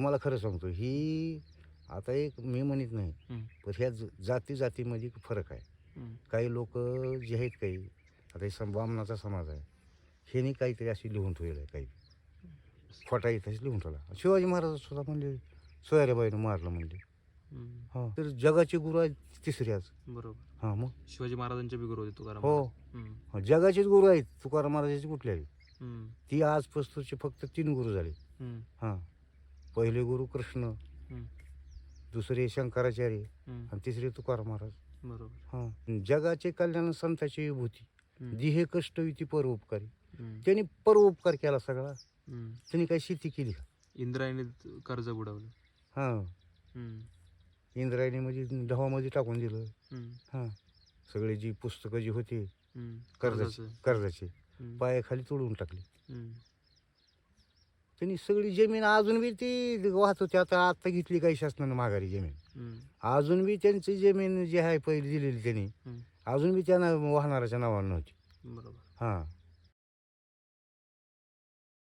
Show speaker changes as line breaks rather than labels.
तुम्हाला खरं सांगतो ही आता एक मी म्हणत नाही. पण ह्या जाती जातीमध्ये फरक आहे. काही लोक जे आहेत काही आता हे सम बामणाचा समाज आहे ह्यानी काहीतरी अशी लिहून ठेवलेलं आहे काही. खोटा इतिहास लिहून ठेवला. शिवाजी महाराज सुद्धा म्हणले सोयराबाईनं मारलं म्हणले
हं.
तर जगाचे गुरु आहेत आज.
बरोबर.
हा मग?
शिवाजी महाराजांचे बी गुरु होते तुकाराम
हो. जगाचेच गुरु आहेत तुकाराम महाराजाचे कुठले आहेत. ती आज पस्तूरचे फक्त तीन गुरु झाले.
हं.
पहिले गुरु कृष्ण. दुसरे शंकराचार्य. आणि तिसरे तुकाराम महाराज
बरोबर
हां जगाचे कल्याण संताची विभूती
हं.
दिहे कष्ट ती परोपकारी. त्यांनी परोपकार केला सगळा. त्यांनी काही शेती केली
इंद्रायणी कर्ज बुडवलं
हां. इंद्रायणी म्हणजे ढवामध्ये टाकून दिलं
हं.
सगळे जी पुस्तकं जी होती. कर्जाची
कर्जाचं.
पायाखाली तोडून टाकली. त्यांनी सगळी जमीन अजून बी ती वाहत होती. आता आता घेतली काही शासनानं माघारी जमीन. अजून बी त्यांची जमीन जी आहे पहिली दिलेली त्यांनी. अजून बी त्यांना वाहणाऱ्याच्या नावानं नव्हती.
बरोबर.
हां.